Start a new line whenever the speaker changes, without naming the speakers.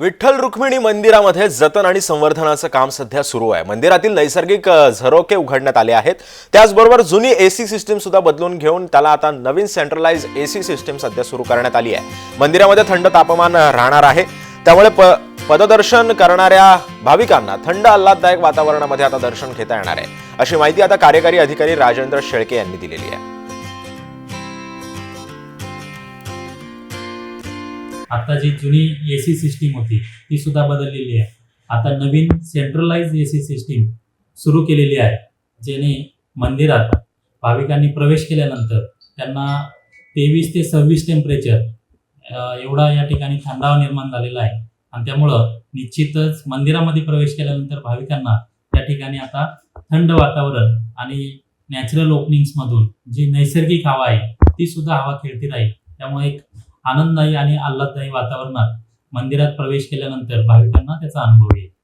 विठ्ठल रुक्मिणी मंदिरामध्ये जतन आणि संवर्धनाचं काम सध्या सुरू आहे. मंदिरातील नैसर्गिक झरोके उघडण्यात आले आहेत. त्याचबरोबर जुनी एसी सिस्टीम सुद्धा बदलून घेऊन त्याला आता नवीन सेंट्रलाइज एसी सिस्टीम सध्या सुरू करण्यात आली आहे. मंदिरामध्ये थंड तापमान राहणार आहे. त्यामुळे प पददर्शन करणाऱ्या भाविकांना थंड आल्हाददायक वातावरणामध्ये आता दर्शन घेता येणार आहे. अशी माहिती आता कार्यकारी अधिकारी राजेंद्र शेळके यांनी दिलेली आहे.
आता जी जुनी ए सी सिस्टीम होती ती सुद्धा बदललेली आहे. आता नवीन सेंट्रलाइज सी सिस्टीम सुरू केलेली आहे जेणे मंदिरात भाविकांनी प्रवेश केल्यानंतर त्यांना तेवीस ते सव्वीस टेम्परेचर एवढा या ठिकाणी थंडावा निर्माण झालेला आहे. आणि त्यामुळं निश्चितच मंदिरामध्ये प्रवेश केल्यानंतर भाविकांना त्या ठिकाणी आता थंड वातावरण आणि नॅचरल ओपनिंग्समधून जी नैसर्गिक हवा आहे ती सुद्धा हवा खेळती राहील. त्यामुळे एक आनंददायी आणि आल्हाददायी वातावरणात मंदिरात प्रवेश केल्यानंतर भाविकांना त्याचा अनुभव येईल.